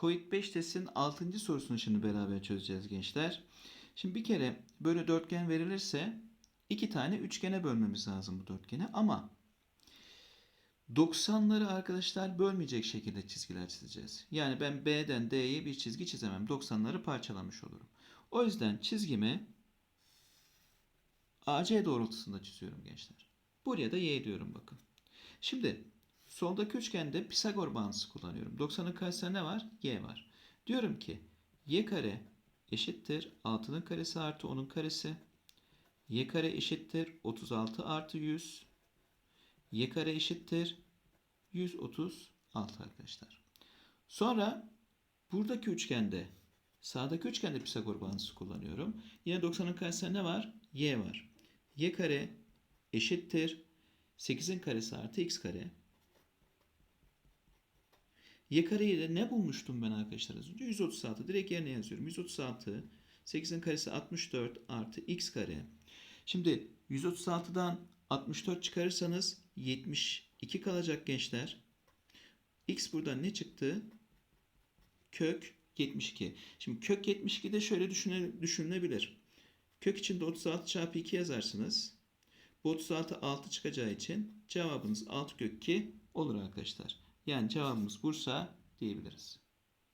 Covid-5 testin 6. sorusunu şimdi beraber çözeceğiz gençler. Şimdi bir kere böyle dörtgen verilirse iki tane üçgene bölmemiz lazım bu dörtgeni ama 90'ları arkadaşlar bölmeyecek şekilde çizgiler çizeceğiz. Yani ben B'den D'ye bir çizgi çizemem. 90'ları parçalamış olurum. O yüzden çizgimi AC doğrultusunda çiziyorum gençler. Buraya da Y diyorum bakın. Şimdi soldaki üçgende Pisagor bağıntısı kullanıyorum. 90'ın karşısında ne var? Y var. Diyorum ki Y kare eşittir 6'nın karesi artı 10'un karesi. Y kare eşittir 36 artı 100. Y kare eşittir 136 arkadaşlar. Sonra buradaki üçgende sağdaki üçgende Pisagor bağıntısı kullanıyorum. Yine 90'ın karşısında ne var? Y var. Y kare eşittir 8'in karesi artı x kare. Y kareyi de ne bulmuştum ben arkadaşlar az önce? 136. Direkt yerine yazıyorum. 136. 8'in karesi 64 artı x kare. Şimdi 136'dan 64 çıkarırsanız 72 kalacak gençler. X buradan ne çıktı? Kök 72. Şimdi kök 72 de şöyle düşüne, düşünülebilir. Kök içinde 36 çarpı 2 yazarsınız. Bu 36 6 çıkacağı için cevabınız 6 kök 2 olur arkadaşlar. Yani cevabımız Bursa diyebiliriz.